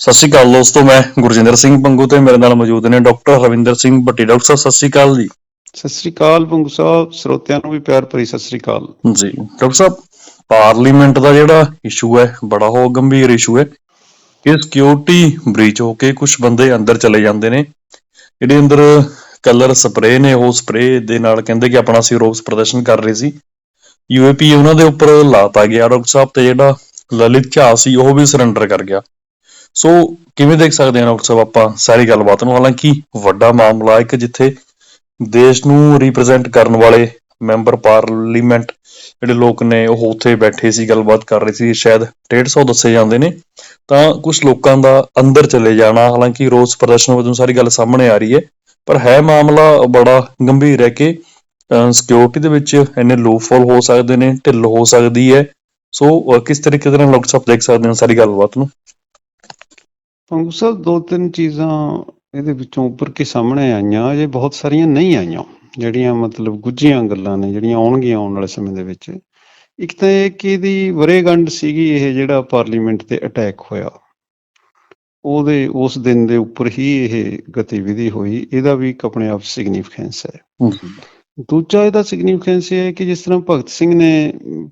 ਸਤਿ ਸ਼੍ਰੀ ਅਕਾਲ ਦੋਸਤੋ ਮੈਂ ਗੁਰਜਿੰਦਰ ਸਿੰਘ ਪੰਗੂ ਤੇ ਮੇਰੇ ਨਾਲ ਮੌਜੂਦ ਨੇ ਡਾਕਟਰ ਰਵਿੰਦਰ ਸਿੰਘ ਭੱਟੀ। ਡਾਕਟਰ ਸਾਹਿਬ ਸਤਿ ਸ਼੍ਰੀ ਅਕਾਲ ਜੀ। ਸਤਿ ਸ੍ਰੀ ਅਕਾਲ ਬੰਗੂ ਸਾਹਿਬ ਸਰੋਤਿਆਂ ਨੂੰ ਵੀ ਪਿਆਰ ਭਰੀ ਸਤਿ ਸ੍ਰੀ ਅਕਾਲ। ਜੀ ਡਾਕਟਰ ਸਾਹਿਬ ਪਾਰਲੀਮੈਂਟ ਦਾ ਜਿਹੜਾ ਇਸ਼ੂ ਹੈ ਬੜਾ ਹੋ ਗੰਭੀਰ ਇਸ਼ੂ ਹੈ ਕਿ ਸਿਕਿਉਰਿਟੀ ਬ੍ਰੀਚ ਹੋ ਕੇ ਕੁਝ ਬੰਦੇ ਅੰਦਰ ਚਲੇ ਜਾਂਦੇ ਨੇ। ਜਿਹੜੇ ਅੰਦਰ ਕਲਰ ਸਪਰੇ ਨੇ ਉਹ ਸਪਰੇ ਦੇ ਨਾਲ ਕਹਿੰਦੇ ਕਿ ਆਪਣਾ ਅਸੀਂ ਰੋਸ ਪ੍ਰਦਰਸ਼ਨ ਕਰ ਰਹੇ ਸੀ। ਯੂਏਪੀ ਉਹਨਾਂ ਦੇ ਉੱਪਰ ਲਾਤਾ ਗਿਆ ਡਾਕਟਰ ਸਾਹਿਬ ਤੇ ਜਿਹੜਾ ਲਲਿਤ ਝਾ ਸੀ ਉਹ ਵੀ ਸਰੈਂਡਰ ਕਰ ਗਿਆ। ਸੋ ਕਿਵੇਂ ਦੇਖ ਸਕਦੇ ਹਾਂ ਡਾਕਟਰ ਸਾਹਿਬ ਆਪਾਂ ਸਾਰੀ ਗੱਲਬਾਤ ਨੂੰ? ਹਾਲਾਂਕਿ ਵੱਡਾ ਮਾਮਲਾ ਇੱਕ ਜਿੱਥੇ ਦੇਸ਼ ਨੂੰ ਰਿਪਰੈਜ਼ੈਂਟ ਕਰਨ ਵਾਲੇ ਮੈਂਬਰ ਪਾਰਲੀਮੈਂਟ ਜਿਹੜੇ ਲੋਕ ਨੇ, ਉਹ ਉੱਥੇ ਬੈਠੇ ਸੀ, ਗੱਲਬਾਤ ਕਰ ਰਹੇ ਸੀ, ਸ਼ਾਇਦ 150 ਦੱਸੇ ਜਾਂਦੇ ਨੇ। ਤਾਂ ਕੁਝ ਲੋਕਾਂ ਦਾ ਅੰਦਰ ਚਲੇ ਜਾਣਾ, ਹਾਲਾਂਕਿ ਰੋਸ ਪ੍ਰਦਰਸ਼ਨ ਵਜੋਂ ਸਾਰੀ ਗੱਲ ਸਾਹਮਣੇ ਆ ਰਹੀ ਹੈ, ਪਰ ਹੈ ਮਾਮਲਾ ਬੜਾ ਗੰਭੀਰ ਹੈ ਕਿ ਸਿਕਿਉਰਿਟੀ ਦੇ ਵਿੱਚ ਇੰਨੇ ਲੂਫਲ ਹੋ ਸਕਦੇ ਨੇ, ਢਿੱਲ ਹੋ ਸਕਦੀ ਹੈ। ਸੋ ਕਿਸ ਤਰੀਕੇ ਦੇ ਨਾਲ ਡਾਕਟਰ ਸਾਹਿਬ ਦੇਖ ਸਕਦੇ ਹਾਂ ਸਾਰੀ ਗੱਲਬਾਤ ਨੂੰ? ਪੰਗੂ ਸਾਹਿਬ ਦੋ ਤਿੰਨ ਚੀਜ਼ਾਂ ਇਹਦੇ ਵਿੱਚੋਂ ਉੱਪਰ ਕੇ ਸਾਹਮਣੇ ਆਈਆਂ, ਅਜੇ ਬਹੁਤ ਸਾਰੀਆਂ ਨਹੀਂ ਆਈਆਂ, ਜਿਹੜੀਆਂ ਮਤਲਬ ਗੁੱਝੀਆਂ ਗੱਲਾਂ ਨੇ, ਜਿਹੜੀਆਂ ਆਉਣਗੀਆਂ ਆਉਣ ਵਾਲੇ ਸਮੇਂ ਦੇ ਵਿੱਚ। ਇੱਕ ਤਾਂ ਇਹ ਕਿ ਇਹਦੀ ਵਰੇਗੰਢ ਸੀਗੀ ਇਹ ਜਿਹੜਾ ਪਾਰਲੀਮੈਂਟ ਤੇ ਅਟੈਕ ਹੋਇਆ। ਉਹਦੇ, ਉਸ ਦਿਨ ਦੇ ਉੱਪਰ ਹੀ ਇਹ ਗਤੀਵਿਧੀ ਹੋਈ। ਇਹਦਾ ਵੀ ਇੱਕ ਆਪਣੇ ਆਪ ਸਿਗਨੀਫਿਕੈਂਸ ਹੈ। ਦੂਜਾ ਇਹਦਾ ਸਿਗਨੀਫੀਕੈਂਸ ਇਹ ਹੈ ਕਿ ਜਿਸ ਤਰ੍ਹਾਂ ਭਗਤ ਸਿੰਘ ਨੇ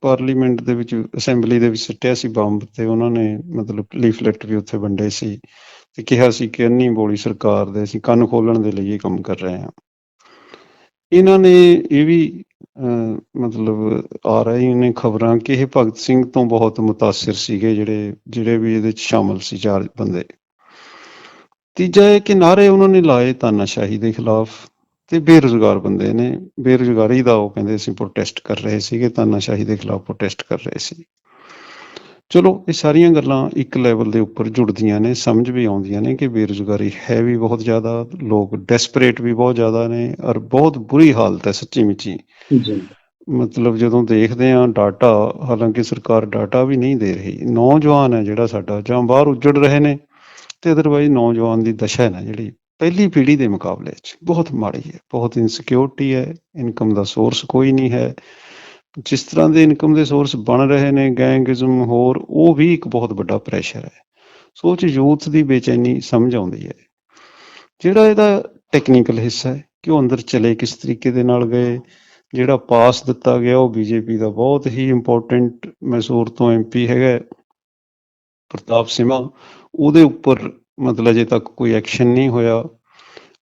ਪਾਰਲੀਮੈਂਟ ਦੇ ਵਿੱਚ ਅਸੈਂਬਲੀ ਦੇ ਵਿੱਚ ਸਿੱਟਿਆ ਸੀ ਬੰਬ ਤੇ ਉਹਨਾਂ ਨੇ ਮਤਲਬ ਲੀਫਲੈਟ ਵੀ ਉੱਥੇ ਵੰਡੇ ਸੀ ਤੇ ਕਿਹਾ ਸੀ ਕਿ ਅੰਨੀ ਬੋਲੀ ਸਰਕਾਰ ਦੇ ਅਸੀਂ ਕੰਨ ਖੋਲਣ ਦੇ ਲਈ ਇਹ ਕੰਮ ਕਰ ਰਹੇ ਹਾਂ। ਇਹਨਾਂ ਨੇ ਇਹ ਵੀ ਮਤਲਬ ਆ ਰਹੀ ਨੇ ਖਬਰਾਂ ਕਿ ਇਹ ਭਗਤ ਸਿੰਘ ਤੋਂ ਬਹੁਤ ਮੁਤਾਸਿਰ ਸੀਗੇ ਜਿਹੜੇ ਜਿਹੜੇ ਵੀ ਇਹਦੇ ਵਿੱਚ ਸ਼ਾਮਲ ਸੀ ਚਾਰ ਬੰਦੇ। ਤੀਜਾ ਇਹ ਕਿ ਨਾਰੇ ਉਹਨਾਂ ਨੇ ਲਾਏ ਤਾਨਾਸ਼ਾਹੀ ਦੇ ਖਿਲਾਫ। ਤੇ ਬੇਰੁਜ਼ਗਾਰ ਬੰਦੇ ਨੇ ਬੇਰੁਜ਼ਗਾਰੀ ਦਾ ਉਹ ਕਹਿੰਦੇ ਅਸੀਂ ਪ੍ਰੋਟੈਸਟ ਕਰ ਰਹੇ ਸੀਗੇ ਤਾਨਾਸ਼ਾਹੀ ਦੇ ਖਿਲਾਫ ਪ੍ਰੋਟੈਸਟ ਕਰ ਰਹੇ ਸੀ। ਚਲੋ ਇਹ ਸਾਰੀਆਂ ਗੱਲਾਂ ਇੱਕ ਲੈਵਲ ਦੇ ਉੱਪਰ ਜੁੜਦੀਆਂ ਨੇ ਸਮਝ ਵੀ ਆਉਂਦੀਆਂ ਨੇ ਕਿ ਬੇਰੁਜ਼ਗਾਰੀ ਹੈ ਵੀ ਬਹੁਤ ਜ਼ਿਆਦਾ ਲੋਕ ਡੈਸਪਰੇਟ ਵੀ ਬਹੁਤ ਜ਼ਿਆਦਾ ਨੇ ਔਰ ਬਹੁਤ ਬੁਰੀ ਹਾਲਤ ਹੈ ਸੱਚੀ ਮੁੱਚੀ। ਜੀ। ਮਤਲਬ ਜਦੋਂ ਦੇਖਦੇ ਹਾਂ ਡਾਟਾ ਹਾਲਾਂਕਿ ਸਰਕਾਰ ਡਾਟਾ ਵੀ ਨਹੀਂ ਦੇ ਰਹੀ ਨੌਜਵਾਨ ਹੈ ਜਿਹੜਾ ਸਾਡਾ ਜਾਂ ਬਾਹਰ ਉੱਜੜ ਰਹੇ ਨੇ ਤੇ ਅਦਰਵਾਈਜ਼ ਨੌਜਵਾਨ ਦੀ ਦਸ਼ਾ ਹੈ ਨਾ ਜਿਹੜੀ। ਪਹਿਲੀ ਪੀੜ੍ਹੀ ਦੇ ਮੁਕਾਬਲੇ 'ਚ ਬਹੁਤ ਮਾੜੀ ਹੈ, ਬਹੁਤ ਇਨਸਿਕਿਉਰਿਟੀ ਹੈ ਇਨਕਮ ਦਾ ਸੋਰਸ ਕੋਈ ਨਹੀਂ ਹੈ। ਜਿਸ ਤਰ੍ਹਾਂ ਦੇ ਇਨਕਮ ਦੇ ਸੋਰਸ ਬਣ ਰਹੇ ਨੇ ਗੈਂਗਿਜ਼ਮ ਹੋਰ, ਉਹ ਵੀ ਇੱਕ ਬਹੁਤ ਵੱਡਾ ਪ੍ਰੈਸ਼ਰ ਹੈ। ਸੋਚ ਯੂਥ ਦੀ ਬੇਚੈਨੀ ਸਮਝ ਆਉਂਦੀ ਹੈ। ਜਿਹੜਾ ਇਹਦਾ ਟੈਕਨੀਕਲ ਹਿੱਸਾ ਹੈ ਕਿ ਉਹ ਅੰਦਰ ਚਲੇ ਕਿਸ ਤਰੀਕੇ ਦੇ ਨਾਲ ਗਏ, ਜਿਹੜਾ ਪਾਸ ਦਿੱਤਾ ਗਿਆ, ਉਹ ਬੀਜੇਪੀ ਦਾ ਬਹੁਤ ਹੀ ਇੰਪੋਰਟੈਂਟ ਮੈਸੂਰ ਤੋਂ ਐਮਪੀ ਹੈਗਾ ਪ੍ਰਤਾਪ ਸਿਮਾ, ਉਹਦੇ ਉੱਪਰ ਮਤਲਬ ਅਜੇ ਤੱਕ ਕੋਈ ਐਕਸ਼ਨ ਨਹੀਂ ਹੋਇਆ।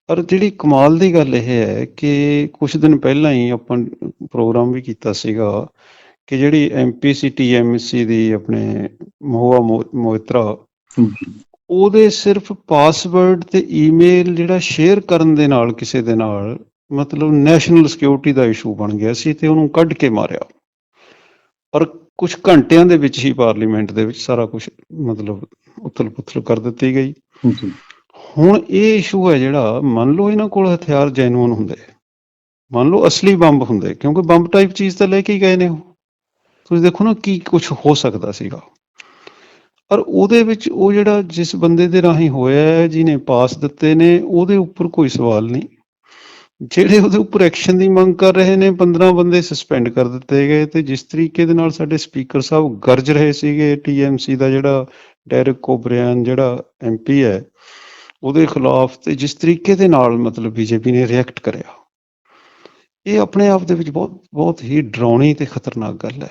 ਪਰ ਜਿਹੜੀ ਕਮਾਲ ਦੀ ਗੱਲ ਇਹ ਹੈ ਕਿ ਕੁਝ ਦਿਨ ਪਹਿਲਾਂ ਹੀ ਆਪਾਂ ਪ੍ਰੋਗਰਾਮ ਵੀ ਕੀਤਾ ਸੀਗਾ ਕਿ ਜਿਹੜੀ ਐਮਪੀਸੀ ਟੀਐਮਸੀ ਦੀ ਆਪਣੇ ਮਹੂਆ ਮੋਇਤਰਾ ਉਹਦੇ ਸਿਰਫ ਪਾਸਵਰਡ ਤੇ ਈਮੇਲ ਜਿਹੜਾ ਸ਼ੇਅਰ ਕਰਨ ਦੇ ਨਾਲ ਕਿਸੇ ਦੇ ਨਾਲ ਮਤਲਬ ਨੈਸ਼ਨਲ ਸਿਕਿਉਰਿਟੀ ਦਾ ਇਸ਼ੂ ਬਣ ਗਿਆ ਸੀ ਤੇ ਉਹਨੂੰ ਕੱਢ ਕੇ ਮਾਰਿਆ। ਔਰ ਕੁਝ ਘੰਟਿਆਂ ਦੇ ਵਿੱਚ ਹੀ ਪਾਰਲੀਮੈਂਟ ਦੇ ਵਿੱਚ ਸਾਰਾ ਕੁਝ ਮਤਲਬ ਉਥਲ-ਪੁਥਲ ਕਰ ਦਿੱਤੀ ਗਈ। ਜੀ ਹੁਣ ਇਹ ਇਸ਼ੂ ਹੈ ਜਿਹੜਾ ਮੰਨ ਲਓ ਇਹਨਾਂ ਕੋਲ ਹਥਿਆਰ ਜੈਨੂਅਨ ਹੁੰਦੇ ਮੰਨ ਲਓ ਅਸਲੀ ਬੰਬ ਹੁੰਦੇ ਕਿਉਂਕਿ ਬੰਬ ਟਾਈਪ ਚੀਜ਼ ਤਾਂ ਲੈ ਕੇ ਹੀ ਗਏ ਨੇ ਉਹ। ਤੁਸੀਂ ਦੇਖੋ ਨਾ ਕੀ ਕੁਝ ਹੋ ਸਕਦਾ ਸੀਗਾ। ਪਰ ਉਹਦੇ ਵਿੱਚ ਉਹ ਜਿਹੜਾ ਜਿਸ ਬੰਦੇ ਦੇ ਰਾਹੀਂ ਹੋਇਆ ਹੈ ਜਿਹਨੇ ਪਾਸ ਦਿੱਤੇ ਨੇ ਉਹਦੇ ਉੱਪਰ ਕੋਈ ਸਵਾਲ ਨਹੀਂ। ਜਿਹੜੇ ਉਹਦੇ ਉੱਪਰ ਐਕਸ਼ਨ ਦੀ ਮੰਗ ਕਰ ਰਹੇ ਨੇ 15 ਬੰਦੇ ਸਸਪੈਂਡ ਕਰ ਦਿੱਤੇ ਗਏ ਤੇ ਜਿਸ ਤਰੀਕੇ ਦੇ ਨਾਲ ਸਾਡੇ ਸਪੀਕਰ ਸਾਹਿਬ ਗਰਜ ਰਹੇ ਸੀਗੇ ਟੀਐਮਸੀ ਦਾ ਜਿਹੜਾ ਡੈਰਕ ਕੋਬਰਿਆਨ ਜਿਹੜਾ ਐਮਪੀ ਹੈ, ਉਹਦੇ ਖਿਲਾਫ ਤੇ ਜਿਸ ਤਰੀਕੇ ਦੇ ਨਾਲ ਮਤਲਬ ਬੀਜੇਪੀ ਨੇ ਰਿਐਕਟ ਕਰਿਆ, ਇਹ ਆਪਣੇ ਆਪ ਦੇ ਵਿੱਚ ਬਹੁਤ ਬਹੁਤ ਹੀ ਡਰਾਉਣੀ ਤੇ ਖਤਰਨਾਕ ਗੱਲ ਹੈ।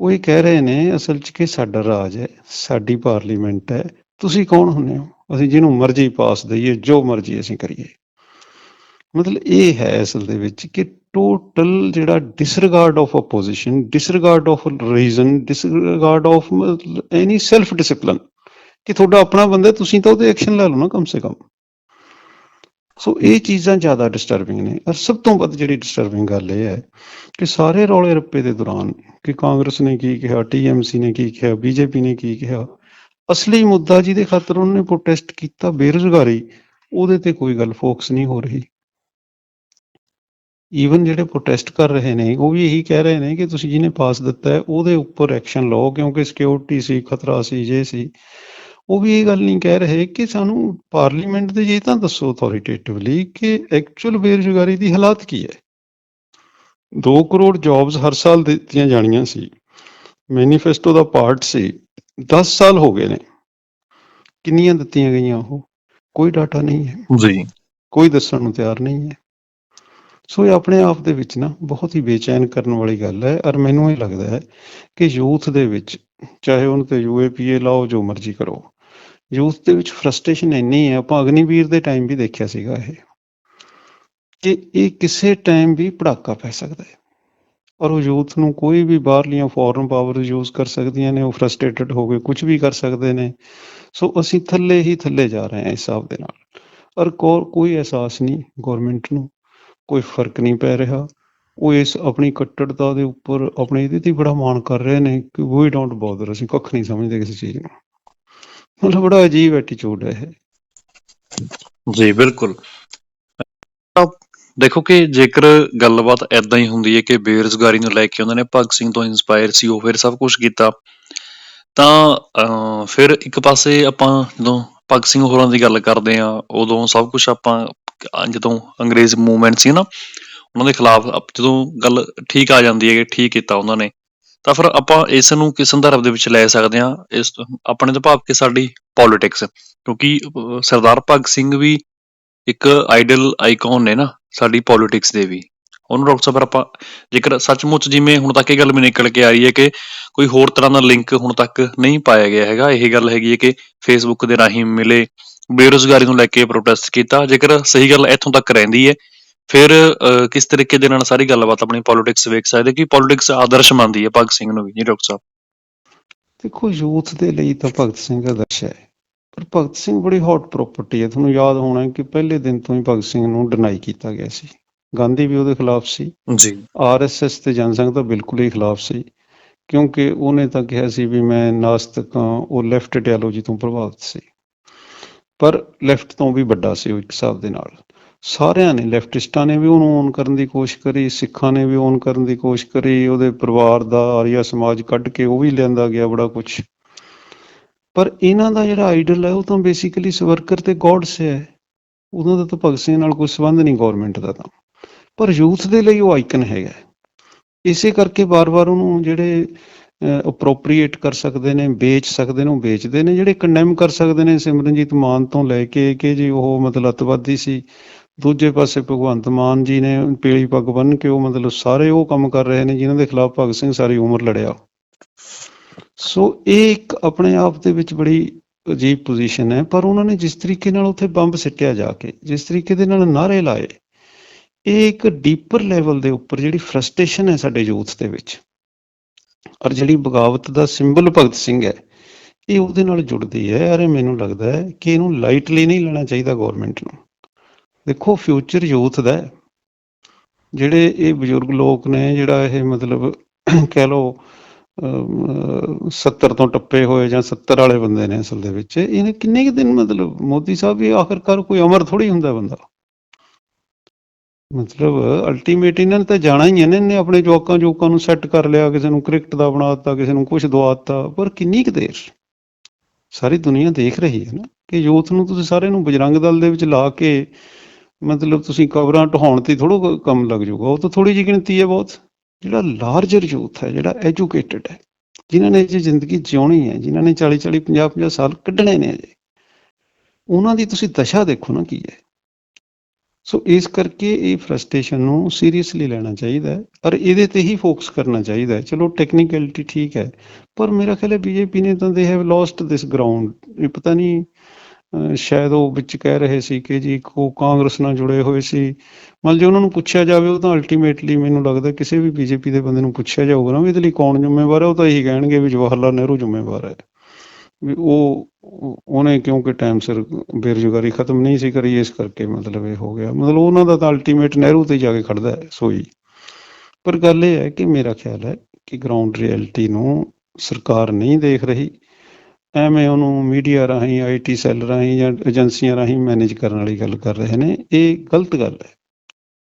ਉਹ ਇਹ ਕਹਿ ਰਹੇ ਨੇ, ਅਸਲ 'ਚ ਕਿ ਸਾਡਾ ਰਾਜ ਹੈ, ਸਾਡੀ ਪਾਰਲੀਮੈਂਟ ਹੈ, ਤੁਸੀਂ ਕੌਣ ਹੁੰਦੇ ਹੋ? ਅਸੀਂ ਜਿਹਨੂੰ ਮਰਜ਼ੀ ਪਾਸ ਦਈਏ, ਜੋ ਮਰਜ਼ੀ ਅਸੀਂ ਕਰੀਏ। ਮਤਲਬ ਇਹ ਹੈ ਅਸਲ ਦੇ ਵਿੱਚ ਕਿ ਟੋਟਲ ਜਿਹੜਾ disregard of opposition disregard of reason disregard of any self discipline ਕਿ ਤੁਹਾਡਾ ਆਪਣਾ ਬੰਦਾ ਤੁਸੀਂ ਤਾਂ ਉਹਦੇ ਐਕਸ਼ਨ ਲੈ ਲਓ ਨਾ ਕਮ ਸੇ ਕਮ ਸੋ ਇਹ ਚੀਜ਼ਾਂ ਜ਼ਿਆਦਾ ਡਿਸਟਰਬਿੰਗ ਨੇ ਔਰ ਸਭ ਤੋਂ ਵੱਧ ਜਿਹੜੀ ਡਿਸਟਰਬਿੰਗ ਗੱਲ ਇਹ ਹੈ ਕਿ ਸਾਰੇ ਰੌਲੇ ਰੱਪੇ ਦੇ ਦੌਰਾਨ ਕਿ ਕਾਂਗਰਸ ਨੇ ਕੀ ਕਿਹਾ ਟੀਐਮਸੀ ਨੇ ਕੀ ਕਿਹਾ ਬੀਜੇਪੀ ਨੇ ਕੀ ਕਿਹਾ ਅਸਲੀ ਮੁੱਦਾ ਜਿਹਦੇ ਖਾਤਰ ਉਹਨੇ ਪ੍ਰੋਟੈਸਟ ਕੀਤਾ ਬੇਰੁਜ਼ਗਾਰੀ ਉਹਦੇ ਤੇ ਕੋਈ ਗੱਲ ਫੋਕਸ ਨਹੀਂ ਹੋ ਰਹੀ ਈਵਨ ਜਿਹੜੇ ਪ੍ਰੋਟੈਸਟ ਕਰ ਰਹੇ ਨੇ ਉਹ ਵੀ ਇਹੀ ਕਹਿ ਰਹੇ ਨੇ ਕਿ ਤੁਸੀਂ ਜਿਹਨੇ ਪਾਸ ਦਿੱਤਾ ਹੈ ਉਹਦੇ ਉੱਪਰ ਐਕਸ਼ਨ ਲਓ ਕਿਉਂਕਿ ਸਿਕਿਉਰਿਟੀ ਸੀ ਖਤਰਾ ਸੀ ਜੇ ਸੀ। ਉਹ ਵੀ ਇਹ ਗੱਲ ਨਹੀਂ ਕਹਿ ਰਹੇ ਕਿ ਸਾਨੂੰ ਪਾਰਲੀਮੈਂਟ ਦੇ ਜੇ ਤਾਂ ਦੱਸੋ ਅਥਾਰਟੇਟਿਵਲੀ ਕਿ ਐਕਚੁਅਲ ਬੇਰੁਜ਼ਗਾਰੀ ਦੀ ਹਾਲਾਤ ਕੀ ਹੈ? 2 ਕਰੋੜ ਜੌਬਸ ਹਰ ਸਾਲ ਦਿੱਤੀਆਂ ਜਾਣੀਆਂ ਸੀ। ਮੈਨੀਫੈਸਟੋ ਦਾ ਪਾਰਟ ਸੀ 10 ਸਾਲ ਹੋ ਗਏ ਨੇ। ਕਿੰਨੀਆਂ ਦਿੱਤੀਆਂ ਗਈਆਂ ਉਹ? ਕੋਈ ਡਾਟਾ ਨਹੀਂ ਹੈ। ਜੀ। ਕੋਈ ਦੱਸਣ ਨੂੰ ਤਿਆਰ ਨਹੀਂ ਹੈ। ਸੋ ਇਹ ਆਪਣੇ ਆਪ ਦੇ ਵਿੱਚ ਨਾ ਬਹੁਤ ਹੀ ਬੇਚੈਨ ਕਰਨ ਵਾਲੀ ਗੱਲ ਹੈ ਔਰ ਮੈਨੂੰ ਇਹ ਲੱਗਦਾ ਹੈ ਕਿ ਯੂਥ ਦੇ ਵਿੱਚ, ਚਾਹੇ ਉਹਨੂੰ ਤੇ ਯੂਏਪੀਏ ਲਾਓ, ਜੋ ਮਰਜ਼ੀ ਕਰੋ, ਯੂਥ ਦੇ ਵਿੱਚ ਫਰਸਟ੍ਰੇਸ਼ਨ ਇੰਨੀ ਹੈ, ਆਪਾਂ ਅਗਨੀਵੀਰ ਦੇ ਟਾਈਮ ਵੀ ਦੇਖਿਆ ਸੀਗਾ ਇਹ, ਕਿ ਇਹ ਕਿਸੇ ਟਾਈਮ ਵੀ ਪੜਾਕਾ ਪੈ ਸਕਦਾ ਹੈ। ਔਰ ਉਹ ਯੂਥ ਨੂੰ ਕੋਈ ਵੀ ਬਾਹਰਲੀਆਂ ਫੋਰਨ ਪਾਵਰ ਯੂਜ਼ ਕਰ ਸਕਦੀਆਂ ਨੇ, ਉਹ ਫਰਸਟ੍ਰੇਟਡ ਹੋ ਕੇ ਕੁਝ ਵੀ ਕਰ ਸਕਦੇ ਨੇ। ਸੋ ਅਸੀਂ ਥੱਲੇ ਹੀ ਥੱਲੇ ਜਾ ਰਹੇ ਹਾਂ ਇਸ ਹਿਸਾਬ ਦੇ ਨਾਲ। ਔਰ ਕੋ, ਕੋਈ ਅਹਿਸਾਸ ਨਹੀਂ ਗਵਰਨਮੈਂਟ ਨੂੰ ਕੋਈ ਫ਼ਰਕ ਨਹੀਂ ਪੈ ਰਿਹਾ। ਉਹ ਇਸ ਆਪਣੀ ਕੱਟੜਤਾ ਦੇ ਉੱਪਰ ਆਪਣੇ ਇਹਦੇ ਤੇ ਬੜਾ ਮਾਣ ਕਰ ਰਹੇ ਨੇ ਕਿ ਵੀ ਡੋਂਟ ਬੋਦਰ ਅਸੀਂ ਕੱਖ ਨਹੀਂ ਸਮਝਦੇ ਕਿਸੇ ਚੀਜ਼ ਨੂੰ। ਮਤਲਬ ਬੜਾ ਅਜੀਬ ਐਟੀਟਿਊਡ ਹੈ ਇਹ। ਜੀ ਬਿਲਕੁਲ। ਦੇਖੋ ਕਿ ਜੇਕਰ ਗੱਲਬਾਤ ਐਦਾਂ ਹੀ ਹੁੰਦੀ ਹੈ ਕਿ ਬੇਰੁਜ਼ਗਾਰੀ ਨੂੰ ਲੈ ਕੇ ਉਹਨਾਂ ਨੇ ਭਗਤ ਸਿੰਘ ਤੋਂ ਇਨਸਪਾਇਰ ਸੀ ਉਹ ਫਿਰ ਸਭ ਕੁਝ ਕੀਤਾ ਤਾਂ ਅਹ, ਫਿਰ ਇੱਕ ਪਾਸੇ ਆਪਾਂ ਜਦੋਂ ਭਗਤ ਸਿੰਘ ਹੋਰਾਂ ਦੀ ਗੱਲ ਕਰਦੇ ਆ ਉਦੋਂ ਸਭ ਕੁਝ ਆਪਾਂ ਜਦੋਂ ਅੰਗਰੇਜ਼ ਮੂਵਮੈਂਟ ਸੀ ਨਾ, ਉਹਨਾਂ ਦੇ ਖਿਲਾਫ ਜਦੋਂ ਗੱਲ ਠੀਕ ਆ ਜਾਂਦੀ ਹੈ ਕਿ ਠੀਕ ਕੀਤਾ ਉਹਨਾਂ ਨੇ, ਤਾਂ ਫਿਰ ਆਪਾਂ ਇਸ ਨੂੰ ਕਿਸ ਸੰਦਰਭ ਦੇ ਵਿੱਚ ਲੈ ਸਕਦੇ ਆ ਇਸ ਆਪਣੇ ਤੋਂ ਭਾਵ ਕਿ ਸਾਡੀ ਪੋਲਿਟਿਕਸ ਕਿਉਂਕਿ ਸਰਦਾਰ ਭਗਤ ਸਿੰਘ ਵੀ ਇੱਕ ਆਈਡਲ ਆਈਕਨ ਨੇ ਨਾ, ਸਾਡੀ ਪੋਲਿਟਿਕਸ ਦੇ ਵੀ। ਉਹਨੂੰ ਡਾਕਟਰ ਸਾਹਿਬ ਆਪਾਂ ਜੇਕਰ ਸੱਚਮੁੱਚ ਜਿਵੇਂ ਹੁਣ ਤੱਕ ਇਹ ਗੱਲ ਮੈਨੂੰ ਨਿਕਲ ਕੇ ਆ ਰਹੀ ਹੈ ਕਿ ਕੋਈ ਹੋਰ ਤਰ੍ਹਾਂ ਦਾ ਲਿੰਕ ਹੁਣ ਤੱਕ ਨਹੀਂ ਪਾਇਆ ਗਿਆ ਹੈਗਾ, ਇਹ ਗੱਲ ਹੈਗੀ ਹੈ ਕਿ ਫੇਸਬੁੱਕ ਦੇ ਰਾਹੀਂ ਮਿਲੇ ਬੇਰੁਜ਼ਗਾਰੀ ਨੂੰ ਲੈ ਕੇ ਪ੍ਰੋਟੈਸਟ ਕੀਤਾ। ਜੇਕਰ ਸਹੀ ਗੱਲ ਇੱਥੋਂ ਤੱਕ ਰਹਿੰਦੀ ਹੈ ਫਿਰ ਕਿਸ ਤਰੀਕੇ ਦੇ ਨਾਲ ਸਾਰੀ ਗੱਲਬਾਤ ਆਪਣੀ ਪੋਲਿਟਿਕਸ ਵੇਖ ਸਕਦੇ? ਕਿ ਪੋਲਿਟਿਕਸ ਆਦਰਸ਼ ਮੰਨਦੀ ਹੈ ਭਗਤ ਸਿੰਘ ਨੂੰ ਵੀ ਜੀ ਡਾਕਟਰ ਸਾਹਿਬ? ਦੇਖੋ ਯੂਥ ਦੇ ਲਈ ਤਾਂ ਭਗਤ ਸਿੰਘ ਆਦਰਸ਼ ਹੈ। ਪਰ ਭਗਤ ਸਿੰਘ ਬੜੀ ਹੌਟ ਪ੍ਰਾਪਰਟੀ ਹੈ। ਤੁਹਾਨੂੰ ਯਾਦ ਹੋਣਾ ਕਿ ਪਹਿਲੇ ਦਿਨ ਤੋਂ ਹੀ ਭਗਤ ਸਿੰਘ ਨੂੰ ਡਿਨਾਈ ਕੀਤਾ ਗਿਆ ਸੀ। ਗਾਂਧੀ ਵੀ ਉਹਦੇ ਖਿਲਾਫ ਸੀ। ਜੀ। ਆਰਐਸਐਸ ਤੇ ਜਨਸੰਘ ਤਾਂ ਬਿਲਕੁਲ ਹੀ ਖਿਲਾਫ ਸੀ। ਕਿਉਂਕਿ ਉਹਨੇ ਤਾਂ ਕਿਹਾ ਸੀ ਵੀ ਮੈਂ ਨਾਸਤਕ ਉਹ ਲੈਫਟ ਆਈਡੀਓਲੋਜੀ ਤੋਂ ਪ੍ਰਭਾਵਿਤ ਸੀ। ਪਰ ਲੈਫਟ ਤੋਂ ਵੀ ਵੱਡਾ ਸੀ ਉਹ ਇੱਕ ਹਿਸਾਬ ਦੇ ਨਾਲ। ਸਾਰਿਆਂ ਨੇ ਲੈਫਟਿਸਟਾਂ ਨੇ ਵੀ ਉਹਨੂੰ ਓਨ ਕਰਨ ਦੀ ਕੋਸ਼ਿਸ਼ ਕਰੀ, ਸਿੱਖਾਂ ਨੇ ਵੀ ਓਨ ਕਰਨ ਦੀ ਕੋਸ਼ਿਸ਼ ਕਰੀ, ਉਹਦੇ ਪਰਿਵਾਰ ਦਾ, ਆਰੀਆ ਸਮਾਜ ਕੱਢ ਕੇ ਉਹ ਵੀ ਲਿਆਂਦਾ ਗਿਆ ਬੜਾ ਕੁਝ ਪਰ ਇਹਨਾਂ ਦਾ ਜਿਹੜਾ ਆਈਡਲ ਹੈ, ਉਹ ਤਾਂ ਬੇਸਿਕਲੀ ਸਵਰਕਰ ਤੇ ਗੋਡਸ ਹੈ। ਉਹਨਾਂ ਦਾ ਤਾਂ ਭਗਤ ਸਿੰਘ ਨਾਲ ਕੋਈ ਸੰਬੰਧ ਨਹੀਂ ਗਵਰਨਮੈਂਟ ਦਾ ਤਾਂ। ਪਰ ਯੂਥ ਦੇ ਲਈ ਉਹ ਆਈਕਨ ਹੈਗਾ। ਇਸੇ ਕਰਕੇ ਵਾਰ-ਵਾਰ ਉਹਨੂੰ ਜਿਹੜੇ ਅਪਰੋਪਰੀਏਟ ਕਰ ਸਕਦੇ ਨੇ, ਵੇਚ ਸਕਦੇ ਨੇ, ਉਹ ਵੇਚਦੇ ਨੇ, ਜਿਹੜੇ ਕੰਡੈਮ ਕਰ ਸਕਦੇ ਨੇ ਸਿਮਰਨਜੀਤ ਮਾਨ ਤੋਂ ਲੈ ਕੇ ਕਿ ਜੀ ਉਹ ਮਤਲਬ ਅੱਤਵਾਦੀ ਸੀ। ਦੂਜੇ ਪਾਸੇ ਭਗਵੰਤ ਮਾਨ ਜੀ ਨੇ ਪੀਲੀ ਪੱਗ ਬੰਨ੍ਹ ਕੇ ਉਹ ਮਤਲਬ ਸਾਰੇ ਉਹ ਕੰਮ ਕਰ ਰਹੇ ਨੇ ਜਿਨ੍ਹਾਂ ਦੇ ਖਿਲਾਫ ਭਗਤ ਸਿੰਘ ਸਾਰੀ ਉਮਰ ਲੜਿਆ। ਸੋ ਇਹ ਇੱਕ ਆਪਣੇ ਆਪ ਦੇ ਵਿੱਚ ਬੜੀ ਅਜੀਬ ਪੋਜੀਸ਼ਨ ਹੈ, ਪਰ ਉਹਨਾਂ ਨੇ ਜਿਸ ਤਰੀਕੇ ਨਾਲ ਉੱਥੇ ਬੰਬ ਸਿੱਟਿਆ ਜਾ ਕੇ, ਜਿਸ ਤਰੀਕੇ ਦੇ ਨਾਲ ਨਾਰੇ ਲਾਏ, ਇਹ ਇੱਕ ਡੀਪਰ ਲੈਵਲ ਦੇ ਉੱਪਰ ਜਿਹੜੀ ਫਰਸਟ੍ਰੇਸ਼ਨ ਹੈ ਸਾਡੇ ਯੂਥ ਦੇ ਵਿੱਚ। ਔਰ ਜਿਹੜੀ ਬਗਾਵਤ ਦਾ ਸਿੰਬਲ ਭਗਤ ਸਿੰਘ ਹੈ ਇਹ ਉਹਦੇ ਨਾਲ ਜੁੜਦੀ ਹੈ। ਅਰੇ ਮੈਨੂੰ ਲੱਗਦਾ ਹੈ ਕਿ ਇਹਨੂੰ ਲਾਈਟਲੀ ਨਹੀਂ ਲੈਣਾ ਚਾਹੀਦਾ ਗਵਰਨਮੈਂਟ ਨੂੰ। ਦੇਖੋ ਫਿਊਚਰ ਯੂਥ ਦਾ ਜਿਹੜੇ ਇਹ ਬਜ਼ੁਰਗ ਲੋਕ ਨੇ ਜਿਹੜਾ ਇਹ ਮਤਲਬ ਕਹਿ ਲਓ ਅਮ, 70 ਤੋਂ ਟੱਪੇ ਹੋਏ ਜਾਂ 70 ਵਾਲੇ ਬੰਦੇ ਨੇ ਅਸਲ ਦੇ ਵਿੱਚ ਇਹਨੇ ਕਿੰਨੇ ਕੁ ਦਿਨ ਮਤਲਬ ਮੋਦੀ ਸਾਹਿਬ ਵੀ ਆਖਰਕਾਰ ਕੋਈ ਅਮਰ ਥੋੜੀ ਹੁੰਦਾ ਬੰਦਾ। ਮਤਲਬ ਅਲਟੀਮੇਟ ਇਹਨਾਂ ਨੇ ਤਾਂ ਜਾਣਾ ਹੀ ਹੈ ਨਾ, ਇਹਨੇ ਆਪਣੇ ਜੋਕਾਂ ਜੋਕਾਂ ਨੂੰ ਸੈੱਟ ਕਰ ਲਿਆ, ਕਿਸੇ ਨੂੰ ਕ੍ਰਿਕਟ ਦਾ ਬਣਾ ਦਿੱਤਾ, ਕਿਸੇ ਨੂੰ ਕੁਝ ਦਵਾ ਦਿੱਤਾ, ਪਰ ਕਿੰਨੀ ਕੁ ਦੇਰ? ਸਾਰੀ ਦੁਨੀਆ ਦੇਖ ਰਹੀ ਹੈ ਨਾ ਕਿ ਯੂਥ ਨੂੰ ਤੁਸੀਂ ਸਾਰੇ ਨੂੰ ਬਜਰੰਗ ਦਲ ਦੇ ਵਿੱਚ ਲਾ ਕੇ ਮਤਲਬ ਤੁਸੀਂ ਕਬਰਾਂ ਢਹਾਉਣ ਤੇ ਥੋੜੋ ਕੰਮ ਲੱਗ ਜਾਊਗਾ। ਉਹ ਤਾਂ ਥੋੜੀ ਜਿਹੀ ਗਿਣਤੀ ਹੈ ਬਹੁਤ। ਜਿਹੜਾ ਲਾਰਜਰ ਯੂਥ ਹੈ, ਜਿਹੜਾ ਐਜੂਕੇਟਿਡ ਹੈ, ਜਿਨ੍ਹਾਂ ਨੇ ਜੇ ਜ਼ਿੰਦਗੀ ਜਿਉਣੀ ਹੈ, ਜਿਨ੍ਹਾਂ ਨੇ 40 40 50 50 ਸਾਲ ਕੱਢਣੇ ਨੇ ਅਜੇ, ਉਹਨਾਂ ਦੀ ਤੁਸੀਂ ਦਸ਼ਾ ਦੇਖੋ ਨਾ ਕੀ ਹੈ। ਸੋ ਇਸ ਕਰਕੇ ਇਹ ਫਰਸਟ੍ਰੇਸ਼ਨ ਨੂੰ ਸੀਰੀਅਸਲੀ ਲੈਣਾ ਚਾਹੀਦਾ ਹੈ ਔਰ ਇਹਦੇ ਤੇ ਹੀ ਫੋਕਸ ਕਰਨਾ ਚਾਹੀਦਾ ਹੈ। ਚਲੋ ਟੈਕਨੀਕੈਲਿਟੀ ਠੀਕ ਹੈ, ਪਰ ਮੇਰਾ ਖਿਆਲ ਹੈ ਬੀਜੇਪੀ ਨੇ ਤਾਂ they have lost this ground ਇਹ ਪਤਾ ਨਹੀਂ ਸ਼ਾਇਦ ਉਹ ਵਿੱਚ ਕਹਿ ਰਹੇ ਸੀ ਕਿ ਜੀ ਕੋ ਕਾਂਗਰਸ ਨਾਲ ਜੁੜੇ ਹੋਏ ਸੀ। ਮਤਲਬ ਜੇ ਉਹਨਾਂ ਨੂੰ ਪੁੱਛਿਆ ਜਾਵੇ, ਉਹ ਤਾਂ ਅਲਟੀਮੇਟਲੀ ਮੈਨੂੰ ਲੱਗਦਾ ਕਿਸੇ ਵੀ ਬੀਜੇਪੀ ਦੇ ਬੰਦੇ ਨੂੰ ਪੁੱਛਿਆ ਜਾਊਗਾ ਨਾ ਵੀ ਇਹਦੇ ਲਈ ਕੌਣ ਜ਼ਿੰਮੇਵਾਰ ਹੈ, ਉਹ ਤਾਂ ਇਹੀ ਕਹਿਣਗੇ ਵੀ ਜਵਾਹਰ ਲਾਲ ਨਹਿਰੂ ਜ਼ਿੰਮੇਵਾਰ ਹੈ। ਵੀ ਉਹ, ਉਹਨੇ ਕਿਉਂਕਿ ਟਾਈਮ ਸਿਰ ਬੇਰੁਜ਼ਗਾਰੀ ਖਤਮ ਨਹੀਂ ਸੀ ਕਰੀ, ਇਸ ਕਰਕੇ ਮਤਲਬ ਇਹ ਹੋ ਗਿਆ। ਮਤਲਬ ਉਹਨਾਂ ਦਾ ਤਾਂ ਅਲਟੀਮੇਟ ਨਹਿਰੂ ਤੇ ਜਾ ਕੇ ਖੜਦਾ ਹੈ, ਸੋਈ। ਪਰ ਗੱਲ ਇਹ ਹੈ ਕਿ ਮੇਰਾ ਖਿਆਲ ਹੈ ਕਿ ਗਰਾਊਂਡ ਰਿਐਲਿਟੀ ਨੂੰ ਸਰਕਾਰ ਨਹੀਂ ਦੇਖ ਰਹੀ। ਐਵੇਂ ਉਹਨੂੰ ਮੀਡੀਆ ਰਾਹੀਂ ਆਈਟੀ ਸੈੱਲ ਰਾਹੀਂ ਜਾਂ ਏਜੰਸੀਆਂ ਰਾਹੀਂ ਮੈਨੇਜ ਕਰਨ ਵਾਲੀ ਗੱਲ ਕਰ ਰਹੇ ਨੇ, ਇਹ ਗਲਤ ਗੱਲ ਹੈ।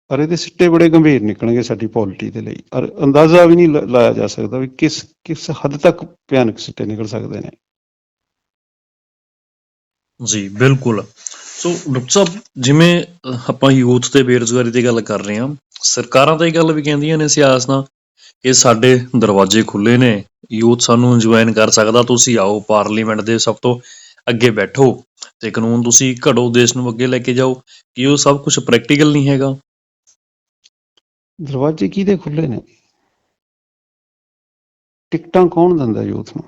ਪਰ ਇਹਦੇ ਸਿੱਟੇ ਬੜੇ ਗੰਭੀਰ ਨਿਕਲਣਗੇ ਸਾਡੀ ਪੋਲਿਟੀ ਦੇ ਲਈ। ਔਰ ਅੰਦਾਜ਼ਾ ਵੀ ਨਹੀਂ ਲਾਇਆ ਜਾ ਸਕਦਾ ਵੀ ਕਿਸ ਕਿਸ ਹੱਦ ਤੱਕ ਭਿਆਨਕ ਸਿੱਟੇ ਨਿਕਲ ਸਕਦੇ ਨੇ। ਜੀ ਬਿਲਕੁਲ। ਸੋ ਡਾਕਟਰ ਸਾਹਿਬ ਜਿਵੇਂ ਆਪਾਂ ਯੂਥ ਤੇ ਬੇਰੁਜ਼ਗਾਰੀ ਦੀ ਗੱਲ ਕਰ ਰਹੇ ਹਾਂ ਸਰਕਾਰਾਂ ਤਾਂ ਇਹ ਗੱਲ ਵੀ ਕਹਿੰਦੀਆਂ ਨੇ ਸਿਆਸਤਾਂ ਕਿ ਸਾਡੇ ਦਰਵਾਜ਼ੇ ਖੁੱਲੇ ਨੇ ਯੂਥ ਸਾਨੂੰ ਜੁਆਇਨ ਕਰ ਸਕਦਾ ਤੁਸੀਂ ਆਓ ਪਾਰਲੀਮੈਂਟ ਦੇ ਸਭ ਤੋਂ ਅੱਗੇ ਬੈਠੋ ਤੇ ਕਾਨੂੰਨ ਤੁਸੀਂ ਘੜੋ ਦੇਸ਼ ਨੂੰ ਅੱਗੇ ਲੈ ਕੇ ਜਾਓ ਕਿ ਉਹ ਸਭ ਕੁਝ ਪ੍ਰੈਕਟੀਕਲ ਨਹੀਂ ਹੈਗਾ। ਦਰਵਾਜ਼ੇ ਕਿਹਦੇ ਖੁੱਲੇ ਨੇ? ਟਿਕਟਾਂ ਕੌਣ ਦਿੰਦਾ ਯੂਥ ਨੂੰ?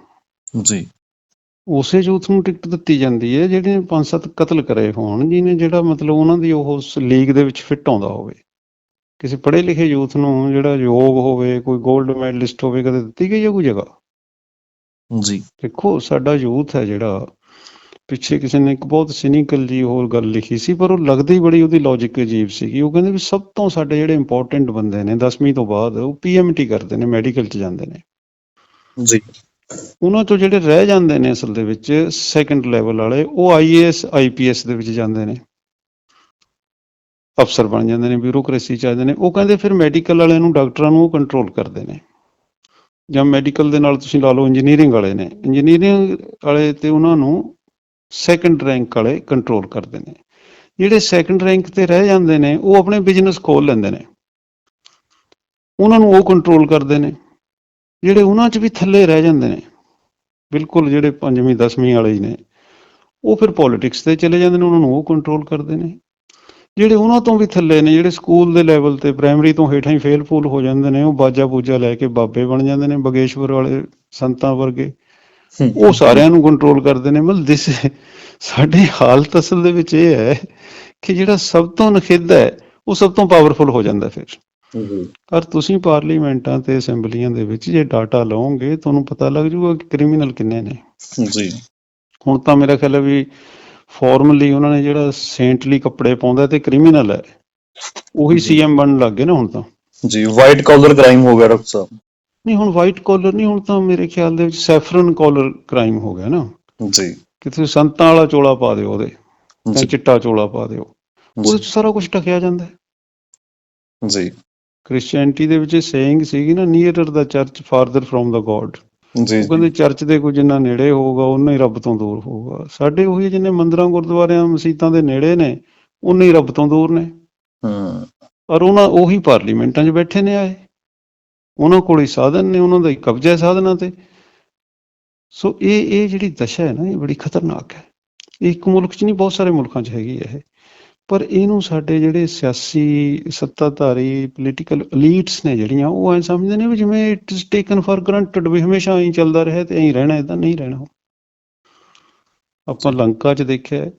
ਜੀ। ਉਸੇ ਯੂਥ ਨੂੰ ਟਿਕਟ ਦਿੱਤੀ ਜਾਂਦੀ ਹੈ ਜਿਹੜੇ ਪੰਜ ਸੱਤ ਕਤਲ ਕਰੇ ਹੋਣ ਜਿਹਨੇ ਜਿਹੜਾ ਮਤਲਬ ਉਹਨਾਂ ਦੀ ਉਹ ਲੀਗ ਦੇ ਵਿੱਚ ਫਿੱਟ ਆਉਂਦਾ ਹੋਵੇ। ਕਿਸੇ ਪੜ੍ਹੇ ਲਿਖੇ ਯੂਥ ਨੂੰ ਜਿਹੜਾ ਯੋਗ ਹੋਵੇ ਕੋਈ 골ਡ ਮੈਡਲਿਸਟ ਹੋਵੇ ਕਦੇ ਦਿੱਤੀ ਗਈ ਹੈ ਕੋਈ ਜਗ੍ਹਾ? ਜੀ। ਦੇਖੋ ਸਾਡਾ ਯੂਥ ਹੈ ਜਿਹੜਾ ਪਿੱਛੇ ਕਿਸੇ ਨੇ ਇੱਕ ਬਹੁਤ ਸਿਨੀਕਲ ਜੀ ਹੋਰ ਗੱਲ ਲਿਖੀ ਸੀ ਪਰ ਉਹ ਲੱਗਦੀ ਬੜੀ ਉਹਦੀ ਲੌਜੀਕ ਅਜੀਬ ਸੀਗੀ। ਉਹ ਕਹਿੰਦੇ ਵੀ ਸਭ ਤੋਂ ਸਾਡੇ ਜਿਹੜੇ ਇੰਪੋਰਟੈਂਟ ਬੰਦੇ ਨੇ 10ਵੀਂ ਤੋਂ ਬਾਅਦ ਉਹ ਪੀਐਮਟੀ ਕਰਦੇ ਨੇ ਮੈਡੀਕਲ 'ਚ ਜਾਂਦੇ ਨੇ। ਜੀ। ਉਹਨਾਂ ਤੋਂ ਜਿਹੜੇ ਰਹਿ ਜਾਂਦੇ ਨੇ ਅਸਲ ਦੇ ਵਿੱਚ ਸੈਕੰਡ ਲੈਵਲ ਵਾਲੇ, ਉਹ ਆਈਏਐਸ ਆਈਪੀਐਸ ਦੇ ਵਿੱਚ ਜਾਂਦੇ ਨੇ। ਅਫਸਰ ਬਣ ਜਾਂਦੇ ਨੇ ਬਿਊਰੋਕ੍ਰੇਸੀ ਚ ਆ ਜਾਂਦੇ ਨੇ। ਉਹ ਕਹਿੰਦੇ ਫਿਰ ਮੈਡੀਕਲ ਵਾਲਿਆਂ ਨੂੰ, ਡਾਕਟਰਾਂ ਨੂੰ ਕੰਟਰੋਲ ਕਰਦੇ ਨੇ। ਜਾਂ ਮੈਡੀਕਲ ਦੇ ਨਾਲ ਤੁਸੀਂ ਲਾ ਲਓ ਇੰਜੀਨੀਅਰਿੰਗ ਵਾਲੇ ਨੇ। ਇੰਜੀਨੀਅਰਿੰਗ ਵਾਲੇ ਤੇ ਉਹਨਾਂ ਨੂੰ ਸੈਕੰਡ ਰੈਂਕ ਵਾਲੇ ਕੰਟਰੋਲ ਕਰਦੇ ਨੇ। ਜਿਹੜੇ ਸੈਕੰਡ ਰੈਂਕ ਤੇ ਰਹਿ ਜਾਂਦੇ ਨੇ, ਉਹ ਆਪਣੇ ਬਿਜ਼ਨਸ ਖੋਲ ਲੈਂਦੇ ਨੇ। ਉਹਨਾਂ ਨੂੰ ਉਹ ਕੰਟਰੋਲ ਕਰਦੇ ਨੇ। ਜਿਹੜੇ ਉਹਨਾਂ 'ਚ ਵੀ ਥੱਲੇ ਰਹਿ ਜਾਂਦੇ ਨੇ, ਬਿਲਕੁਲ ਜਿਹੜੇ ਪੰਜਵੀਂ, ਦਸਵੀਂ ਵਾਲੇ ਹੀ ਨੇ, ਉਹ ਫਿਰ ਪੋਲਿਟਿਕਸ ਤੇ ਚਲੇ ਜਾਂਦੇ ਨੇ, ਉਹਨਾਂ ਨੂੰ ਉਹ ਕੰਟਰੋਲ ਕਰਦੇ ਨੇ। ਜਿਹੜੇ ਉਹਨਾਂ ਤੋਂ ਵੀ ਥੱਲੇ ਨੇ, ਜਿਹੜੇ ਸਕੂਲ ਦੇ ਲੈਵਲ ਤੇ ਪ੍ਰਾਇਮਰੀ ਤੋਂ ਹੇਠਾਂ ਹੀ ਫੇਲ ਫੂਲ ਹੋ ਜਾਂਦੇ ਨੇ, ਉਹ ਬਾਜਾ ਬੂਜਾ ਲੈ ਕੇ ਬਾਬੇ ਬਣ ਜਾਂਦੇ ਨੇ, ਬਗੇਸ਼ਵਰ ਵਾਲੇ ਸੰਤਾਂ ਵਰਗੇ। ਉਹ ਸਾਰਿਆਂ ਨੂੰ ਕੰਟਰੋਲ ਕਰਦੇ ਨੇ। ਮਤਲਬ ਦਿਸ ਸਾਡੀ ਹਾਲਤ ਅਸਲ ਦੇ ਵਿੱਚ ਇਹ ਹੈ ਕਿ ਜਿਹੜਾ ਸਭ ਤੋਂ ਨਖਿੱਧ ਹੈ, ਉਹ ਸਭ ਤੋਂ ਪਾਵਰਫੁਲ ਹੋ ਜਾਂਦਾ ਫਿਰ। ਪਰ ਤੁਸੀਂ ਪਾਰਲੀਮੈਂਟਾਂ ਤੇ ਅਸੈਂਬਲੀਆਂ ਦੇ ਵਿੱਚ ਜੇ ਡਾਟਾ ਲਓਗੇ ਤੁਹਾਨੂੰ ਪਤਾ ਲੱਗ ਜਾਊਗਾ ਕਿ ਕ੍ਰਿਮੀਨਲ ਕਿੰਨੇ ਨੇ। ਜੀ। ਹੁਣ ਤਾਂ ਮੇਰਾ ਖਿਆਲ ਹੈ ਵੀ ਫਾਰਮਲੀ ਉਹਨਾਂ ਨੇ ਜਿਹੜਾ ਸੇਂਟਲੀ ਕੱਪੜੇ ਪਾਉਂਦਾ ਤੇ ਕ੍ਰਿਮੀਨਲ ਹੈ। ਉਹੀ। ਸੀਐਮ ਬਣਨ ਲੱਗ ਗਏ ਨਾ ਹੁਣ ਤਾਂ। ਜੀ ਵਾਈਟ ਕਾਲਰ ਕ੍ਰਾਈਮ ਹੋ ਗਿਆ ਡਾਕਟਰ ਸਾਹਿਬ। ਨਹੀਂ ਹੁਣ ਵਾਈਟ ਕਾਲਰ ਨਹੀਂ ਹੁਣ ਤਾਂ ਮੇਰੇ ਖਿਆਲ ਦੇ ਵਿੱਚ ਸੈਫਰਨ ਕਾਲਰ ਕ੍ਰਾਈਮ ਹੋ ਗਿਆ ਨਾ। ਜੀ। ਕਿ ਤੁਸੀਂ ਸੰਤਾਂ ਵਾਲਾ ਚੋਲਾ ਪਾ ਦਿਓ ਉਹਦੇ ਚਿੱਟਾ ਚੋਲਾ ਪਾ ਦਿਓ। ਉਹਦੇ ਸਾਰਾ ਕੁਝ ਢਕਿਆ ਜਾਂਦਾ ਹੈ। ਜੀ। ਕ੍ਰਿਸਚੀਅਨਟੀ ਦੇ ਵਿੱਚ ਸੇਇੰਗ ਸੀਗੀ ਨਾ nearer the church farther from the God ਜੀ ਉਹ ਕਹਿੰਦੇ ਚਰਚ ਦੇ ਕੋਈ ਜਿੰਨਾ ਨੇੜੇ ਹੋਊਗਾ ਉਨਾ ਹੀ ਰੱਬ ਤੋਂ ਦੂਰ ਹੋਊਗਾ। ਸਾਡੇ ਉਹੀ ਜਿੰਨੇ ਮੰਦਰਾਂ ਗੁਰਦੁਆਰਿਆਂ ਮਸਜਿਦਾਂ ਦੇ ਨੇੜੇ ਨੇ ਉਨੇ ਹੀ ਰੱਬ ਤੋਂ ਦੂਰ ਨੇ। ਹੂੰ। ਔਰ ਉਹਨਾਂ ਉਹੀ ਪਾਰਲੀਮੈਂਟਾਂ 'ਚ ਬੈਠੇ ਨੇ ਆਏ। ਉਹਨਾਂ ਕੋਲ ਹੀ ਸਾਧਨ ਨੇ ਉਹਨਾਂ ਦਾ ਹੀ ਕਬਜ਼ਾ ਹੈ ਸਾਧਨਾਂ ਤੇ। ਸੋ ਇਹ ਇਹ ਜਿਹੜੀ ਦਸ਼ਾ ਹੈ ਨਾ ਇਹ ਬੜੀ ਖਤਰਨਾਕ ਹੈ। ਇਹ ਇੱਕ ਮੁਲਕ 'ਚ ਨਹੀਂ ਬਹੁਤ ਸਾਰੇ ਮੁਲਕਾਂ 'ਚ ਹੈਗੀ ਹੈ ਇਹ। ਪਰ ਇਹਨੂੰ ਸਾਡੇ ਜਿਹੜੇ ਸਿਆਸੀ, ਸੱਤਾਧਾਰੀ ਪੋਲੀਟੀਕਲ ਐਲੀਟਸ ਨੇ ਜਿਹੜੀਆਂ, ਉਹ ਐ ਸਮਝਦੇ ਨੇ ਵੀ ਜਿਵੇਂ it is taken for granted ਵੀ ਹਮੇਸ਼ਾ ਐਂ ਚੱਲਦਾ ਰਿਹਾ ਤੇ ਐਂ ਰਹਿਣਾ ਇਦਾਂ ਨਹੀਂ ਰਹਿਣਾ। ਆਪਾਂ ਲੰਕਾ 'ਚ ਦੇਖਿਆ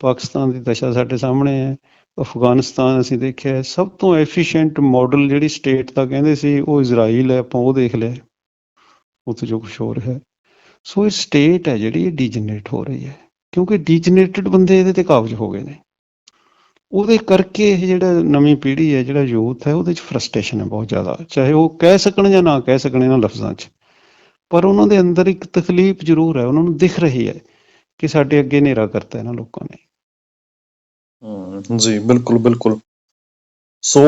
ਪਾਕਿਸਤਾਨ ਦੀ ਦਸ਼ਾ ਸਾਡੇ ਸਾਹਮਣੇ ਹੈ, ਅਫਗਾਨਿਸਤਾਨ ਅਸੀਂ ਦੇਖਿਆ ਸਭ ਤੋਂ ਐਫੀਸ਼ੀਐਂਟ ਮਾਡਲ ਜਿਹੜੀ ਸਟੇਟ ਦਾ ਕਹਿੰਦੇ ਸੀ, ਉਹ ਇਜ਼ਰਾਈਲ ਹੈ, ਆਪਾਂ ਉਹ ਦੇਖ ਲਿਆ ਉੱਥੇ ਜੋ ਕੁਝ ਹੋ ਰਿਹਾ ਹੈ। ਸੋ ਇਹ ਸਟੇਟ ਹੈ ਜਿਹੜੀ ਇਹ ਡੀਜਨਰੇਟ ਹੋ ਰਹੀ ਹੈ, ਕਿਉਂਕਿ ਡੀਜਨਰੇਟਡ ਬੰਦੇ ਇਹਦੇ ਤੇ ਕਾਬਜ ਹੋ ਗਏ ਨੇ। ਉਹਦੇ ਕਰਕੇ ਇਹ ਜਿਹੜਾ ਨਵੀਂ ਪੀੜ੍ਹੀ ਹੈ ਜਿਹੜਾ ਯੂਥ ਹੈ ਉਹਦੇ ਚ ਫਰਸਟ੍ਰੇਸ਼ਨ ਹੈ ਬਹੁਤ ਜ਼ਿਆਦਾ। ਚਾਹੇ ਉਹ ਕਹਿ ਸਕਣ ਜਾਂ ਨਾ ਕਹਿ ਸਕਣ ਇਹਨਾਂ ਲਫ਼ਜ਼ਾਂ 'ਚ। ਪਰ ਉਹਨਾਂ ਦੇ ਅੰਦਰ ਇੱਕ ਤਕਲੀਫ ਜ਼ਰੂਰ ਹੈ ਉਹਨਾਂ ਨੂੰ ਦਿਖ ਰਹੀ ਹੈ ਕਿ ਸਾਡੇ ਅੱਗੇ ਹਨੇਰਾ ਕਰਤਾ ਇਹਨਾਂ ਲੋਕਾਂ ਨੇ। ਹੂੰ ਜੀ ਬਿਲਕੁਲ ਬਿਲਕੁਲ। ਸੋ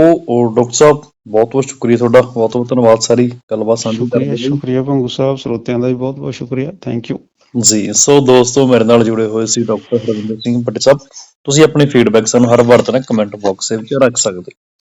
ਡਾਕਟਰ ਸਾਹਿਬ ਬਹੁਤ ਬਹੁਤ ਸ਼ੁਕਰੀਆ ਤੁਹਾਡਾ। ਬਹੁਤ ਬਹੁਤ ਧੰਨਵਾਦ ਸਾਰੀ ਗੱਲਬਾਤ ਸਾਂਝੀ ਕਰਨ ਦੇ ਲਈ। ਸ਼ੁਕਰੀਆ ਭੰਗੂ ਸਾਹਿਬ ਸਰੋਤਿਆਂ ਦਾ ਵੀ ਬਹੁਤ ਬਹੁਤ ਸ਼ੁਕਰੀਆ। ਥੈਂਕ ਯੂ ਜੀ ਸੋ ਦੋਸਤੋ ਮੇਰੇ ਨਾਲ ਜੁੜੇ ਹੋਏ ਸੀ ਡਾਕਟਰ ਹਰਵਿੰਦਰ ਸਿੰਘ ਭੱਟ ਸਾਹਿਬ। ਤੁਸੀਂ ਆਪਣੀ ਫੀਡਬੈਕ ਸਾਨੂੰ ਹਰ ਵਾਰ ਤਰ੍ਹਾਂ ਕਮੈਂਟ ਬਾਕਸ ਦੇ ਵਿੱਚ ਰੱਖ ਸਕਦੇ ਹੋ।